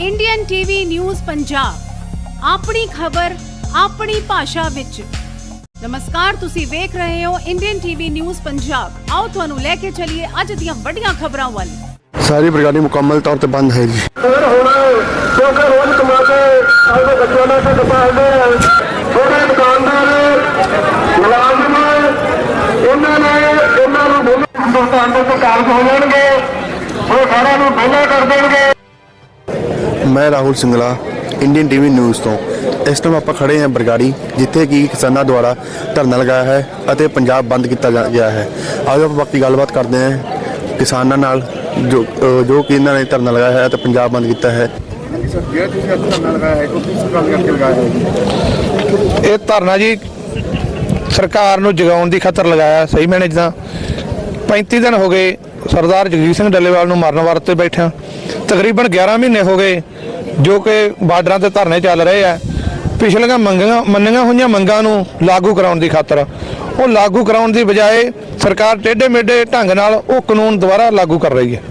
Indian TV news Punjab ਆਪਣੀ ਖਬਰ ਆਪਣੀ ਭਾਸ਼ਾ ਵਿੱਚ। ਨਮਸਕਾਰ ਤੁਸੀਂ ਵੇਖ ਰਹੇ ਹੋ ਇੰਡੀਅਨ ਟੀਵੀ ਨਿਊਜ਼ ਪੰਜਾਬ ਆਓ ਤੁਹਾਨੂੰ ਲੈ ਕੇ ਚੱਲੀਏ ਅੱਜ ਦੀਆਂ ਵੱਡੀਆਂ ਖਬਰਾਂ ਵੱਲ। ਸਾਰੀ ਬਰਗਾੜੀ ਮੁਕੰਮਲ ਤੌਰ ਤੇ ਬੰਦ ਹੈ ਜੀ। ਫਿਰ ਹੁਣ ਕਿਉਂਕਿ ਰੋਜ਼ ਕਮਾ ਕੇ ਆਪਣੇ ਬੱਚਿਆਂ ਦਾ ਢਿੱਡ ਪਾਲਦੇ ਆ ਥੋੜੇ ਦੁਕਾਨਦਾਰ ਮੁਲਾਜ਼ਮ ਉਹਨਾਂ ਨੇ ਇਹਨਾਂ ਨੂੰ ਦੋਨੋਂ ਹਿੰਦੁਸਤਾਨ ਦੇ ਤੋਂ ਕਾਰਜ ਹੋ ਜਾਣਗੇ ਉਹ ਸਾਰਿਆਂ ਨੂੰ ਵਿਹਲਾ ਕਰ ਦੇਣਗੇ। ਮੈਂ Rahul Singla Indian TV news ਤੋਂ। ਇਸ ਟਾਈਮ ਆਪਾਂ ਖੜੇ ਹਾਂ ਬਰਗਾੜੀ ਜਿੱਥੇ ਕਿ ਕਿਸਾਨਾਂ ਦੁਆਰਾ ਧਰਨਾ ਲਗਾਇਆ ਹੈ ਅਤੇ ਪੰਜਾਬ ਬੰਦ ਕੀਤਾ ਜਾ- ਗਿਆ ਹੈ। ਆਜੋ ਆਪਾਂ ਬਾਕੀ ਗੱਲਬਾਤ ਕਰਦੇ ਹਾਂ ਕਿਸਾਨਾਂ ਨਾਲ ਜੋ ਜੋ ਕਿ ਇਹਨਾਂ ਨੇ ਧਰਨਾ ਲਗਾਇਆ ਹੈ ਅਤੇ ਪੰਜਾਬ ਬੰਦ ਕੀਤਾ ਹੈ। ਸਰ ਜਿਹੜਾ ਤੁਸੀਂ ਅੱਜ ਧਰਨਾ ਲਗਾਇਆ ਹੈ ਉਹ ਕਿਸ ਗੱਲ ਕਰਕੇ ਲਗਾਇਆ ਹੈ ਜੀ? ਇਹ ਧਰਨਾ ਜੀ ਸਰਕਾਰ ਨੂੰ ਜਗਾਉਣ ਦੀ ਖਾਤਰ ਲਗਾਇਆ ਸਹੀ ਮੈਨੇ ਜਿੱਦਾਂ 35 ਦਿਨ ਹੋ ਗਏ ਸਰਦਾਰ ਜਗਜੀਤ ਸਿੰਘ ਡੱਲੇਵਾਲ ਨੂੰ ਮਾਰਨ ਵਾਰ ਤੇ ਬੈਠਿਆਂ। ਤਕਰੀਬਨ 11 ਮਹੀਨੇ ਹੋ ਗਏ ਜੋ ਕਿ ਬਾਰਡਰਾਂ ਤੇ ਧਰਨੇ ਚੱਲ ਰਹੇ ਆ। ਪਿਛਲੀਆਂ ਮੰਗਾਂ ਮੰਨੀਆਂ ਹੋਈਆਂ ਮੰਗਾਂ ਨੂੰ ਲਾਗੂ ਕਰਾਉਣ ਦੀ ਖਾਤਰ। ਉਹ ਲਾਗੂ ਕਰਾਉਣ ਦੀ ਬਜਾਏ ਸਰਕਾਰ ਟੇਢੇ ਮੇਢੇ ਢੰਗ ਨਾਲ ਉਹ ਕਾਨੂੰਨ ਦੁਬਾਰਾ ਲਾਗੂ ਕਰ ਰਹੀ ਹੈ।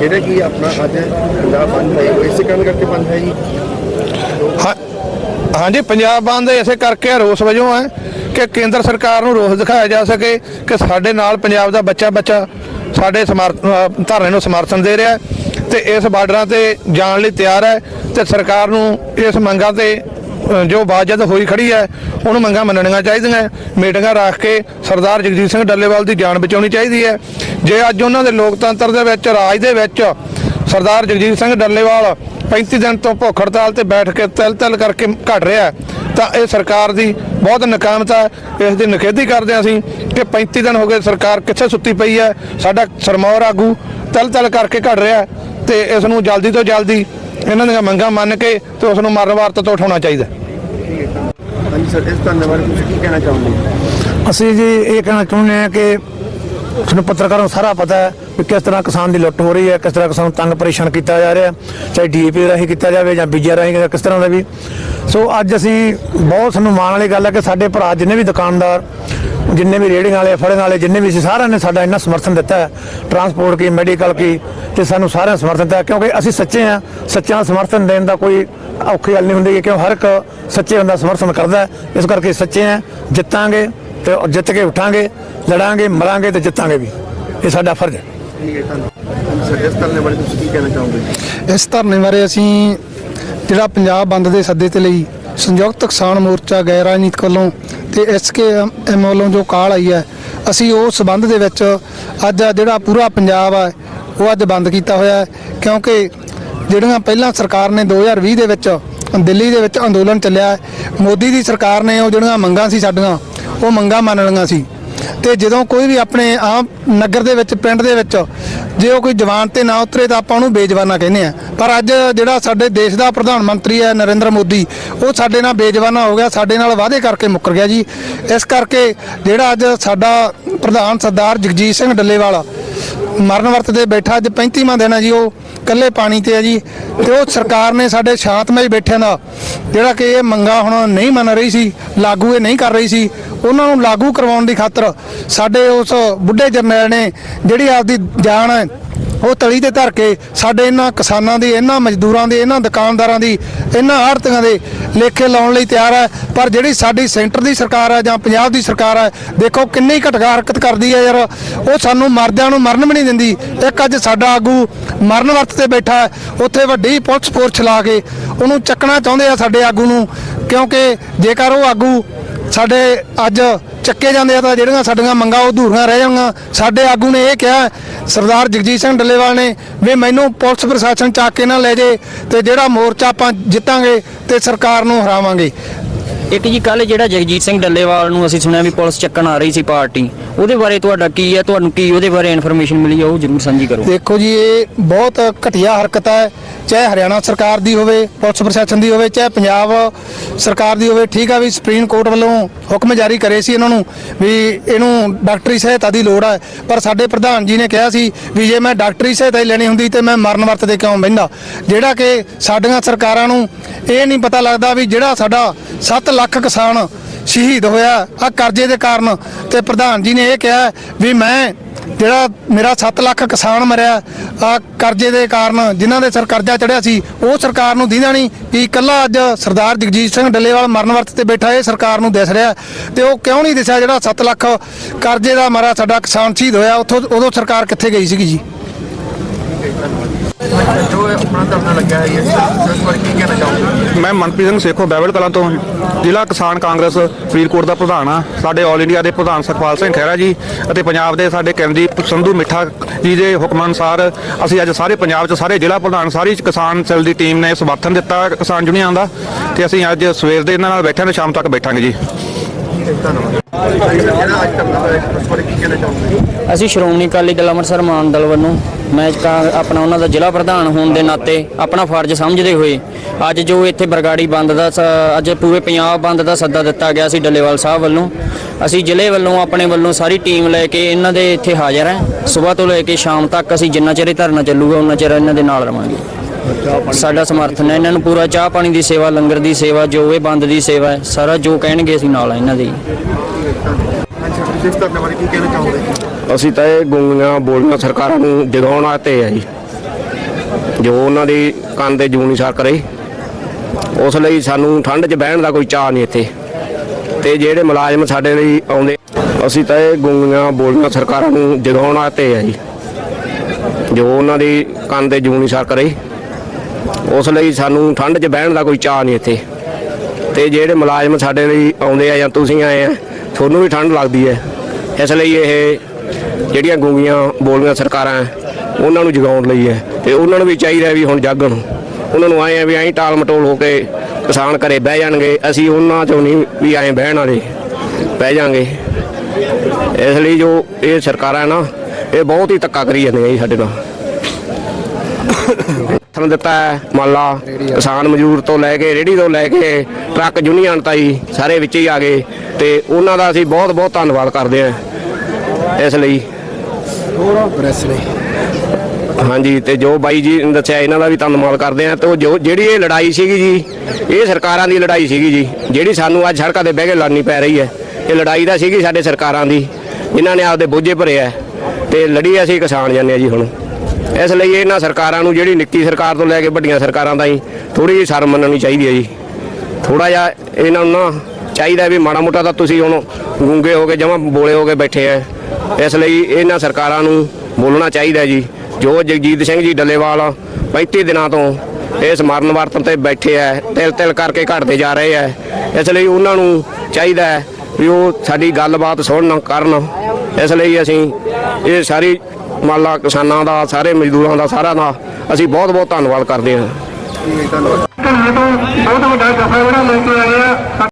ਜਿਹੜਾ ਕਿ ਆਪਣਾ ਅੱਜ ਪੰਜਾਬ ਬੰਦ ਹੈ? ਉਹ ਇਸੇ ਕਾਰਨ ਕਰਕੇ ਬੰਦ ਹੈ ਜੀ? ਹਾਂ ਹਾਂਜੀ ਪੰਜਾਬ ਬੰਦ ਇਸੇ ਕਰਕੇ ਰੋਸ ਵਜੋਂ ਹੈ ਕਿ ਕੇਂਦਰ ਸਰਕਾਰ ਨੂੰ ਰੋਸ ਦਿਖਾਇਆ ਜਾ ਸਕੇ ਕਿ ਸਾਡੇ ਨਾਲ ਪੰਜਾਬ ਦਾ ਬੱਚਾ ਬੱਚਾ ਸਾਡੇ ਸਮਰਥ ਧਰਨੇ ਨੂੰ ਸਮਰਥਨ ਦੇ ਰਿਹਾ ਹੈ ਤੇ ਇਸ ਬਾਰਡਰਾਂ ਤੇ ਜਾਣ ਲਈ ਤਿਆਰ ਹੈ ਤੇ ਸਰਕਾਰ ਨੂੰ ਇਸ ਮੰਗਾਂ ਤੇ ਜੋ ਬਾਜਦ ਹੋਈ ਖੜੀ ਹੈ, ਉਹਨੂੰ ਮੰਗਾਂ ਮੰਨਣੀਆਂ ਚਾਹੀਦੀਆਂ ਮੀਟਿੰਗਾਂ ਰੱਖ ਕੇ ਸਰਦਾਰ ਜਗਜੀਤ ਸਿੰਘ ਡੱਲੇਵਾਲ ਦੀ ਜਾਨ ਬਚਾਉਣੀ ਚਾਹੀਦੀ ਹੈ। ਜੇ ਅੱਜ ਉਹਨਾਂ ਦੇ ਲੋਕਤੰਤਰ ਦੇ ਵਿੱਚ, ਰਾਜ ਦੇ ਵਿੱਚ ਸਰਦਾਰ ਜਗਜੀਤ ਸਿੰਘ ਡੱਲੇਵਾਲ 35 ਦਿਨ ਤੋਂ ਭੁੱਖ ਹੜਤਾਲ ਤੇ ਬੈਠ ਕੇ ਤਲ ਤਲ ਕਰਕੇ ਘਟ ਰਿਹਾ ਤਾਂ ਇਹ ਸਰਕਾਰ ਦੀ ਬਹੁਤ ਨਕਾਮਤਾ ਹੈ। ਇਸ ਦੀ ਨਿਖੇਧੀ ਕਰਦੇ ਹਾਂ ਅਸੀਂ ਕਿ 35 ਦਿਨ ਹੋ ਗਏ ਸਰਕਾਰ ਕਿੱਥੇ ਸੁੱਤੀ ਪਈ ਹੈ। ਸਾਡਾ ਸਰਮੌਰ ਆਗੂ ਤਿਲ ਤਿਲ ਕਰਕੇ ਘਟ ਰਿਹਾ ਤੇ ਇਸ ਨੂੰ ਜਲਦੀ ਤੋਂ ਜਲਦੀ ਇਹਨਾਂ ਦੀਆਂ ਮੰਗਾਂ ਮੰਨ ਕੇ ਤੇ ਉਸ ਨੂੰ ਮਰਨ ਵਾਰਤ ਤੋਂ ਉਠਾਉਣਾ ਚਾਹੀਦਾ। ਹਾਂਜੀ ਸਰ ਇਸ ਤੁਸੀਂ ਕੀ ਕਹਿਣਾ ਚਾਹੋਗੇ? ਅਸੀਂ ਜੀ ਇਹ ਕਹਿਣਾ ਚਾਹੁੰਦੇ ਹਾਂ ਕਿ ਤੁਹਾਨੂੰ ਪੱਤਰਕਾਰਾਂ ਨੂੰ ਸਾਰਾ ਪਤਾ ਹੈ ਵੀ ਕਿਸ ਤਰ੍ਹਾਂ ਕਿਸਾਨ ਦੀ ਲੁੱਟ ਹੋ ਰਹੀ ਹੈ, ਕਿਸ ਤਰ੍ਹਾਂ ਕਿਸਾਨ ਨੂੰ ਤੰਗ ਪਰੇਸ਼ਾਨ ਕੀਤਾ ਜਾ ਰਿਹਾ ਹੈ ਚਾਹੇ ਡੀਏਪੀ ਰਾਹੀਂ ਕੀਤਾ ਜਾਵੇ ਜਾਂ ਬੀਜਾ ਰਾਹੀਂ ਕਿਸ ਤਰ੍ਹਾਂ ਦਾ ਵੀ। ਸੋ ਅੱਜ ਅਸੀਂ ਬਹੁਤ ਸਾਨੂੰ ਮਾਣ ਵਾਲੀ ਗੱਲ ਹੈ ਕਿ ਸਾਡੇ ਭਰਾ ਜਿੰਨੇ ਵੀ ਦੁਕਾਨਦਾਰ, ਜਿੰਨੇ ਵੀ ਰੇੜੀਆਂ ਵਾਲੇ, ਫੜਨ ਵਾਲੇ, ਜਿੰਨੇ ਵੀ ਸੀ, ਸਾਰਿਆਂ ਨੇ ਸਾਡਾ ਇੰਨਾ ਸਮਰਥਨ ਦਿੱਤਾ ਹੈ। ਟਰਾਂਸਪੋਰਟ ਕੀ ਮੈਡੀਕਲ ਕੀ, ਤੇ ਸਾਨੂੰ ਸਾਰਿਆਂ ਨੇ ਸਮਰਥਨ ਦਿੱਤਾ ਕਿਉਂਕਿ ਅਸੀਂ ਸੱਚੇ ਹਾਂ, ਸੱਚਿਆਂ ਦਾ ਸਮਰਥਨ ਦੇਣ ਦਾ ਕੋਈ ਔਖੀ ਗੱਲ ਨਹੀਂ ਹੁੰਦੀ ਕਿਉਂ ਹਰ ਇੱਕ ਸੱਚੇ ਬੰਦਾ ਸਮਰਥਨ ਕਰਦਾ ਇਸ ਕਰਕੇ ਸੱਚੇ ਹਾਂ, ਜਿੱਤਾਂਗੇ ਤੇ ਔਰ ਜਿੱਤ ਕੇ ਉਠਾਂਗੇ, ਲੜਾਂਗੇ, ਮਰਾਂਗੇ ਤੇ ਜਿੱਤਾਂਗੇ ਵੀ। ਇਹ ਸਾਡਾ ਫਰਜ਼ ਹੈ। ਠੀਕ ਹੈ ਧੰਨਵਾਦ ਸਰ, ਇਸ ਧਰਨੇ ਬਾਰੇ ਤੁਸੀਂ ਕੀ ਕਹਿਣਾ ਚਾਹੋਗੇ? ਇਸ ਧਰਨੇ ਬਾਰੇ ਅਸੀਂ ਜਿਹੜਾ ਪੰਜਾਬ ਬੰਦ ਦੇ ਸੱਦੇ ਤੇ ਲਈ ਸੰਯੁਕਤ ਕਿਸਾਨ ਮੋਰਚਾ ਗੈਰ ਰਾਜਨੀਤਿਕ ਵੱਲੋਂ ਤੇ ਐਸਕੇ ਐਮ ਵੱਲੋਂ ਜੋ ਕਾਲ ਆਈ ਹੈ, ਅਸੀਂ ਉਹ ਸਬੰਧ ਦੇ ਵਿੱਚ ਅੱਜ ਜਿਹੜਾ ਪੂਰਾ ਪੰਜਾਬ ਹੈ ਉਹ ਅੱਜ ਬੰਦ ਕੀਤਾ ਹੋਇਆ ਹੈ। ਕਿਉਂਕਿ ਜਿਹੜੀਆਂ ਪਹਿਲਾਂ ਸਰਕਾਰ ਨੇ 2020 ਦੇ ਵਿੱਚ ਦਿੱਲੀ ਦੇ ਵਿੱਚ ਅੰਦੋਲਨ ਚੱਲਿਆ ਮੋਦੀ ਦੀ ਸਰਕਾਰ ਨੇ ਉਹ ਜਿਹੜੀਆਂ ਮੰਗਾਂ ਸੀ ਸਾਡੀਆਂ, ਉਹ ਮੰਗਾਂ ਮੰਨ ਲਈਆਂ ਸੀ। ਤੇ ਜਦੋਂ ਕੋਈ ਵੀ ਆਪਣੇ ਆਮ ਨਗਰ ਦੇ ਵਿੱਚ, ਪਿੰਡ ਦੇ ਵਿੱਚ ਜੇ ਉਹ ਕੋਈ ਜਵਾਨ ਤੇ ਨਾ ਉਤਰੇ ਤਾਂ ਆਪਾਂ ਉਹਨੂੰ ਬੇਜਵਾਨਾ ਕਹਿੰਦੇ ਆ। ਪਰ ਅੱਜ ਜਿਹੜਾ ਸਾਡੇ ਦੇਸ਼ ਦਾ ਪ੍ਰਧਾਨ ਮੰਤਰੀ ਹੈ ਨਰਿੰਦਰ ਮੋਦੀ, ਉਹ ਸਾਡੇ ਨਾਲ ਬੇਜਵਾਨਾ ਹੋ ਗਿਆ, ਸਾਡੇ ਨਾਲ ਵਾਅਦੇ ਕਰਕੇ ਮੁੱਕਰ ਗਿਆ ਜੀ। ਇਸ ਕਰਕੇ ਜਿਹੜਾ ਅੱਜ ਸਾਡਾ ਪ੍ਰਧਾਨ ਸਰਦਾਰ ਜਗਜੀਤ ਸਿੰਘ ਡੱਲੇਵਾਲ ਮਰਨ ਵਰਤ ਤੇ ਬੈਠਾ ਅੱਜ 35ਵਾਂ ਦਿਨ ਹੈ ਜੀ, ਉਹ ਕੱਲੇ ਪਾਣੀ ਤੇ ਹੈ ਜੀ। ਤੇ ਉਹ ਸਰਕਾਰ ਨੇ ਸਾਡੇ ਸ਼ਾਂਤਮਈ ਬੈਠਿਆਂ ਦਾ ਜਿਹੜਾ ਕਿ ਇਹ ਮੰਗਾ ਹੁਣ ਨਹੀਂ ਮੰਨ ਰਹੀ ਸੀ, ਲਾਗੂ ਇਹ ਨਹੀਂ ਕਰ ਰਹੀ ਸੀ, ਉਹਨਾਂ ਨੂੰ ਲਾਗੂ ਕਰਵਾਉਣ ਦੀ ਖਾਤਰ ਸਾਡੇ ਉਸ ਬੁੱਢੇ ਜਰਨੈਲ ਨੇ ਜਿਹੜੀ ਆਪਦੀ ਜਾਨ ਹੈ ਉਹ ਤਲੀ ਤੇ ਧਰ ਕੇ ਸਾਡੇ ਇਹਨਾਂ ਕਿਸਾਨਾਂ ਦੀ, ਇਹਨਾਂ ਮਜ਼ਦੂਰਾਂ ਦੀ, ਇਹਨਾਂ ਦੁਕਾਨਦਾਰਾਂ ਦੀ, ਇਹਨਾਂ ਆੜਤੀਆਂ ਦੇ ਲੇਖੇ ਲਾਉਣ ਲਈ ਤਿਆਰ ਹੈ। ਪਰ ਜਿਹੜੀ ਸਾਡੀ ਸੈਂਟਰ ਦੀ ਸਰਕਾਰ ਹੈ ਜਾਂ ਪੰਜਾਬ ਦੀ ਸਰਕਾਰ ਹੈ, ਦੇਖੋ ਕਿੰਨੀ ਘਟਗਾ ਹਰਕਤ ਕਰਦੀ ਹੈ ਯਾਰ। ਉਹ ਸਾਨੂੰ ਮਰਦਿਆਂ ਨੂੰ ਮਰਨ ਵੀ ਨਹੀਂ ਦਿੰਦੀ। ਇੱਕ ਅੱਜ ਸਾਡਾ ਆਗੂ ਮਰਨ ਵਰਤ ਤੇ ਬੈਠਾ ਉੱਥੇ ਵੱਡੀ ਪੁਲਿਸ ਫੋਰਸ ਲਾ ਕੇ ਉਹਨੂੰ ਚੱਕਣਾ ਚਾਹੁੰਦੇ ਆ ਸਾਡੇ ਆਗੂ ਨੂੰ। ਕਿਉਂਕਿ ਜੇਕਰ ਉਹ ਆਗੂ ਸਾਡੇ ਅੱਜ ਚੱਕੇ ਜਾਂਦੇ ਆ ਤਾਂ ਜਿਹੜੀਆਂ ਸਾਡੀਆਂ ਮੰਗਾਂ ਉਹ ਅਧੂਰੀਆਂ ਰਹਿ ਜਾਣਗੀਆਂ। ਸਾਡੇ ਆਗੂ ਨੇ ਇਹ ਕਿਹਾ, ਸਰਦਾਰ ਜਗਜੀਤ ਸਿੰਘ ਡੱਲੇਵਾਲ ਨੇ ਵੀ ਮੈਨੂੰ ਪੁਲਿਸ ਪ੍ਰਸ਼ਾਸਨ ਚੱਕ ਕੇ ਨਾ ਲੈ ਜੇ ਤੇ ਜਿਹੜਾ ਮੋਰਚਾ ਆਪਾਂ ਜਿੱਤਾਂਗੇ ਤੇ ਸਰਕਾਰ ਨੂੰ ਹਰਾਵਾਂਗੇ। ਇੱਕ ਜੀ ਕੱਲ ਜਿਹੜਾ ਜਗਜੀਤ ਸਿੰਘ ਡੱਲੇਵਾਲ ਨੂੰ ਅਸੀਂ ਸੁਣਿਆ ਵੀ ਪੁਲਿਸ ਚੱਕਣ ਆ ਰਹੀ ਸੀ ਪਾਰਟੀ, ਉਹਦੇ ਬਾਰੇ ਤੁਹਾਡਾ ਕੀ ਹੈ, ਤੁਹਾਨੂੰ ਕੀ ਉਹਦੇ ਬਾਰੇ ਇਨਫੋਰਮੇਸ਼ਨ ਮਿਲੀ ਹੈ, ਉਹ ਜਰੂਰ ਸਾਂਝੀ ਕਰੋ। ਦੇਖੋ ਜੀ, ਇਹ ਬਹੁਤ ਘਟੀਆ ਹਰਕਤ ਹੈ, ਚਾਹੇ ਹਰਿਆਣਾ ਸਰਕਾਰ ਦੀ ਹੋਵੇ, ਪੁਲਿਸ ਪ੍ਰਸ਼ਾਸਨ ਦੀ ਹੋਵੇ, ਚਾਹੇ ਪੰਜਾਬ ਸਰਕਾਰ ਦੀ ਹੋਵੇ, ਠੀਕ ਆ ਵੀ ਸੁਪਰੀਮ ਕੋਰਟ ਵੱਲੋਂ ਹੁਕਮ ਜਾਰੀ ਕਰੇ ਸੀ ਇਹਨਾਂ ਨੂੰ ਵੀ ਇਹਨੂੰ ਡਾਕਟਰੀ ਸਹਾਇਤਾ ਦੀ ਲੋੜ ਹੈ, ਪਰ ਸਾਡੇ ਪ੍ਰਧਾਨ ਜੀ ਨੇ ਕਿਹਾ ਸੀ ਵੀ ਜੇ ਮੈਂ ਡਾਕਟਰੀ ਸਹਾਇਤਾ ਹੀ ਲੈਣੀ ਹੁੰਦੀ ਤੇ ਮੈਂ ਮਰਨ ਵਰਤ ਦੇ ਕਿਉਂ ਬਹਿੰਦਾ? ਜਿਹੜਾ ਕਿ ਸਾਡੀਆਂ ਸਰਕਾਰਾਂ ਨੂੰ ਇਹ ਨਹੀਂ ਪਤਾ ਲੱਗਦਾ ਵੀ ਜਿਹੜਾ ਸਾਡਾ 7 ਲੱਖ ਕਿਸਾਨ ਸ਼ਹੀਦ ਹੋਇਆ ਆ ਕਰਜ਼ੇ ਦੇ ਕਾਰਨ ਤੇ ਪ੍ਰਧਾਨ ਜੀ ਨੇ ਇਹ ਕਿਹਾ ਵੀ ਮੈਂ ਜਿਹੜਾ ਮੇਰਾ 7 ਲੱਖ ਕਿਸਾਨ ਮਰਿਆ ਆ ਕਰਜ਼ੇ ਦੇ ਕਾਰਨ ਜਿਨ੍ਹਾਂ ਦੇ ਸਿਰ ਕਰਜ਼ਾ ਚੜਿਆ ਸੀ, ਉਹ ਸਰਕਾਰ ਨੂੰ ਦੀਦਾ ਨਹੀਂ ਕਿ ਇਕੱਲਾ ਅੱਜ ਸਰਦਾਰ ਜਗਜੀਤ ਸਿੰਘ ਡੱਲੇਵਾਲ ਮਰਨ ਵਰਤ ਤੇ ਬੈਠਾ, ਇਹ ਸਰਕਾਰ ਨੂੰ ਦਿਸ ਰਿਹਾ ਤੇ ਉਹ ਕਿਉਂ ਨਹੀਂ ਦਿਸਿਆ ਜਿਹੜਾ 7 ਲੱਖ ਕਰਜ਼ੇ ਦਾ ਮਾਰਾ ਸਾਡਾ ਕਿਸਾਨ ਸ਼ਹੀਦ ਹੋਇਆ, ਉੱਥੋਂ ਉਦੋਂ ਸਰਕਾਰ ਕਿੱਥੇ ਗਈ ਸੀਗੀ ਜੀ? ਜੋ ਆਪਣਾ ਧਰਨਾ ਲੱਗਿਆ ਹੈ ਇਸ ਬਾਰੇ ਕੀ ਕਹਿਣਾ ਚਾਹੋਗੇ? ਮੈਂ ਮਨਪ੍ਰੀਤ ਸਿੰਘ ਸੇਖੋ ਬੈਬਲ ਕਲਾਂ ਤੋਂ ਜ਼ਿਲ੍ਹਾ ਕਿਸਾਨ ਕਾਂਗਰਸ, ਫਰੀਦਕੋਟ ਦਾ ਪ੍ਰਧਾਨ ਆ ਸਾਡੇ ਆਲ ਇੰਡੀਆ ਦੇ ਪ੍ਰਧਾਨ ਸੁਖਪਾਲ ਸਿੰਘ ਖਹਿਰਾ ਜੀ ਅਤੇ ਪੰਜਾਬ ਦੇ ਸਾਡੇ ਕੈਂਦੀ ਸੰਧੂ ਮਿੱਠਾ ਜੀ ਦੇ ਹੁਕਮ ਅਨੁਸਾਰ ਅਸੀਂ ਅੱਜ ਸਾਰੇ ਪੰਜਾਬ 'ਚ ਸਾਰੇ ਜ਼ਿਲ੍ਹਾ ਪ੍ਰਧਾਨ, ਸਾਰੀ ਕਿਸਾਨ ਸੈੱਲ ਦੀ ਟੀਮ ਨੇ ਸਮਰਥਨ ਦਿੱਤਾ ਕਿਸਾਨ ਯੂਨੀਅਨ ਦਾ ਤੇ ਅਸੀਂ ਅੱਜ ਸਵੇਰ ਦੇ ਇਹਨਾਂ ਨਾਲ ਬੈਠੇ ਨੇ ਸ਼ਾਮ ਤੱਕ ਬੈਠਾਂਗੇ ਜੀ। ਧੰਨਵਾਦ। ਅਸੀਂ ਸ਼੍ਰੋਮਣੀ ਅਕਾਲੀ ਦਲ ਅੰਮ੍ਰਿਤਸਰ ਮਾਨ ਦਲ ਵੱਲੋਂ ਮੈਂ ਕਾਂ- ਆਪਣਾ ਉਹਨਾਂ ਦਾ ਜ਼ਿਲ੍ਹਾ ਪ੍ਰਧਾਨ ਹੋਣ ਦੇ ਨਾਤੇ ਆਪਣਾ ਫਰਜ਼ ਸਮਝਦੇ ਹੋਏ ਅੱਜ ਜੋ ਇੱਥੇ ਬਰਗਾੜੀ ਬੰਦ ਦਾ ਅੱਜ ਪੂਰੇ ਪੰਜਾਬ ਬੰਦ ਦਾ ਸੱਦਾ ਦਿੱਤਾ ਗਿਆ ਸੀ ਡੱਲੇਵਾਲ ਸਾਹਿਬ ਵੱਲੋਂ। ਅਸੀਂ ਜ਼ਿਲ੍ਹੇ ਵੱਲੋਂ, ਆਪਣੇ ਵੱਲੋਂ ਸਾਰੀ ਟੀਮ ਲੈ ਕੇ ਇਹਨਾਂ ਦੇ ਇੱਥੇ ਹਾਜ਼ਰ ਹੈ। ਸਵੇਰ ਤੋਂ ਲੈ ਕੇ ਸ਼ਾਮ ਤੱਕ ਅਸੀਂ ਜਿੰਨਾ ਚਿਰ ਧਰਨਾ ਚੱਲੂਗਾ ਉਹਨਾਂ ਚਿਰ ਇਹਨਾਂ ਦੇ ਨਾਲ ਰਵਾਂਗੇ। ਸਾਡਾ ਸਮਰਥਨ ਹੈ ਇਹਨਾਂ ਨੂੰ ਪੂਰਾ ਚਾਹ ਪਾਣੀ ਦੀ ਸੇਵਾ ਲੰਗਰ ਦੀ ਸੇਵਾ ਜੋ ਇਹ ਬੰਦ ਦੀ ਸੇਵਾ ਹੈ ਸਾਰਾ ਜੋ ਕਹਿਣਗੇ ਅਸੀਂ ਨਾਲ ਆ ਇਹਨਾਂ ਦੇ। ਅਸੀਂ ਤਾਂ ਇਹ ਗੁੰਗੀਆਂ ਬੋਲੀਆਂ ਸਰਕਾਰਾਂ ਨੂੰ ਜਗਾਉਣ ਆਤੇ ਆ ਜੀ। ਜੋ ਉਹਨਾਂ ਦੀ ਕੰਨ ਦੇ ਜੂਨੀ ਸਰ ਕਰੇ ਉਸ ਲਈ ਸਾਨੂੰ ਠੰਡ 'ਚ ਬਹਿਣ ਦਾ ਕੋਈ ਚਾਹ ਨਹੀਂ ਇੱਥੇ। ਤੇ ਜਿਹੜੇ ਮੁਲਾਜ਼ਮ ਸਾਡੇ ਲਈ ਆਉਂਦੇ ਅਸੀਂ ਤਾਂ ਇਹ ਗੁੰਗੀਆਂ ਬੋਲੀਆਂ ਸਰਕਾਰਾਂ ਨੂੰ ਜਗਾਉਣ ਆਤੇ ਆ ਜੀ। ਜੋ ਉਹਨਾਂ ਦੀ ਕੰਨ ਦੇ ਜੂਨੀ ਸਰ ਕਰੇ ਉਸ ਲਈ ਸਾਨੂੰ ਠੰਡ 'ਚ ਬਹਿਣ ਦਾ ਕੋਈ ਚਾਹ ਨਹੀਂ ਇੱਥੇ। ਤੇ ਜਿਹੜੇ ਮੁਲਾਜ਼ਮ ਸਾਡੇ ਲਈ ਆਉਂਦੇ ਆ ਜਾਂ ਤੁਸੀਂ ਆਏ ਆ, ਤੁਹਾਨੂੰ ਵੀ ਠੰਡ ਲੱਗਦੀ ਹੈ। ਇਸ ਲਈ ਇਹ ਜਿਹੜੀਆਂ ਗੂੰਗੀਆਂ, ਬੋਲੀਆਂ ਸਰਕਾਰਾਂ ਉਹਨਾਂ ਨੂੰ ਜਗਾਉਣ ਲਈ ਹੈ। ਤੇ ਉਹਨਾਂ ਨੂੰ ਵੀ ਚਾਹੀਦਾ ਵੀ ਹੁਣ ਜਾਗਣ ਉਹਨਾਂ ਨੂੰ ਆਏ ਆ ਵੀ ਐਂ ਟਾਲ ਮਟੋਲ ਹੋ ਕੇ ਕਿਸਾਨ ਘਰੇ ਬਹਿ ਜਾਣਗੇ। ਅਸੀਂ ਉਹਨਾਂ ਚੋਂ ਨਹੀਂ ਵੀ ਐਂ ਬਹਿਣ ਵਾਲੇ, ਬਹਿ ਜਾਾਂਗੇ। ਇਸ ਲਈ ਜੋ ਇਹ ਸਰਕਾਰਾਂ ਨਾ, ਇਹ ਬਹੁਤ ਹੀ ਧੱਕਾ ਕਰੀ ਜਾਂਦੀਆਂ ਜੀ ਸਾਡੇ ਨਾਲ। ਸਮਰਥਨ ਦਿੱਤਾ ਹੈ ਮੰਨ ਲਾ ਕਿਸਾਨ ਮਜ਼ਦੂਰ ਤੋਂ ਲੈ ਕੇ ਰੇੜੀ ਤੋਂ ਲੈ ਕੇ ਟਰੱਕ ਯੂਨੀਅਨ ਤਾਈ ਸਾਰੇ ਵਿੱਚ ਹੀ ਆ ਗਏ। ਤੇ ਉਹਨਾਂ ਦਾ ਅਸੀਂ ਬਹੁਤ ਬਹੁਤ ਧੰਨਵਾਦ ਕਰਦੇ ਹਾਂ ਇਸ ਲਈ। ਹਾਂਜੀ ਤੇ ਜੋ ਬਾਈ ਜੀ ਨੇ ਦੱਸਿਆ ਇਹਨਾਂ ਦਾ ਵੀ ਧੰਨਵਾਦ ਕਰਦੇ ਆ ਤੇ ਉਹ ਜੋ ਜਿਹੜੀ ਇਹ ਲੜਾਈ ਸੀਗੀ ਜੀ ਇਹ ਸਰਕਾਰਾਂ ਦੀ ਲੜਾਈ ਸੀਗੀ ਜੀ ਜਿਹੜੀ ਸਾਨੂੰ ਅੱਜ ਸੜਕਾਂ ਤੇ ਬਹਿ ਕੇ ਲੜਨੀ ਪੈ ਰਹੀ ਹੈ। ਇਹ ਲੜਾਈ ਦਾ ਸੀਗੀ ਸਾਡੇ ਸਰਕਾਰਾਂ ਦੀ ਜਿਨ੍ਹਾਂ ਨੇ ਆਪਦੇ ਬੋਝੇ ਭਰੇ ਆ ਤੇ ਲੜੀ ਅਸੀਂ ਕਿਸਾਨ ਜਾਂਦੇ ਆ ਜੀ ਹੁਣ। ਇਸ ਲਈ ਇਹਨਾਂ ਸਰਕਾਰਾਂ ਨੂੰ ਜਿਹੜੀ ਨਿੱਕੀ ਸਰਕਾਰ ਤੋਂ ਲੈ ਕੇ ਵੱਡੀਆਂ ਸਰਕਾਰਾਂ ਦਾ ਹੀ ਥੋੜੀ ਜਿਹੀ ਸ਼ਰਮ ਮੰਨਣੀ ਚਾਹੀਦੀ ਹੈ ਜੀ। ਥੋੜਾ ਜਿਹਾ ਇਹਨਾਂ ਨੂੰ ਨਾ ਚਾਹੀਦਾ ਵੀ ਮਾੜਾ ਮੋਟਾ ਤਾਂ ਤੁਸੀਂ ਹੁਣ ਗੁੰਗੇ ਹੋ ਕੇ ਜਮਾਂ ਬੋਲੇ ਹੋ ਕੇ ਬੈਠੇ ਆ ਇਸ ਲਈ ਇਹਨਾਂ ਸਰਕਾਰਾਂ ਨੂੰ ਬੋਲਣਾ ਚਾਹੀਦਾ ਜੀ। ਜੋ ਜਗਜੀਤ ਸਿੰਘ ਜੀ ਡੱਲੇਵਾਲ 35 ਦਿਨਾਂ ਤੋਂ ਇਸ ਮਰਨ ਵਰਤਨ ਤੇ ਬੈਠੇ ਆ ਤਿਲ ਤਿਲ ਕਰਕੇ ਘਟਦੇ ਜਾ ਰਹੇ ਆ ਇਸ ਲਈ ਉਹਨਾਂ ਨੂੰ ਚਾਹੀਦਾ ਵੀ ਉਹ ਸਾਡੀ ਗੱਲਬਾਤ ਸੁਣਨ, ਕਰਨ। ਇਸ ਲਈ ਅਸੀਂ ਇਹ ਸਾਰੀ ਮਾਲਾ ਕਿਸਾਨਾਂ ਦਾ, ਸਾਰੇ ਮਜ਼ਦੂਰਾਂ ਦਾ, ਸਾਰਿਆਂ ਦਾ, ਅਸੀਂ ਬਹੁਤ ਬਹੁਤ ਧੰਨਵਾਦ ਕਰਦੇ ਹਾਂ। ਢਿੱਲੇ ਬਹੁਤ ਵੱਡਾ ਜਫਾ ਜਿਹੜਾ ਲੈ ਕੇ ਆਏ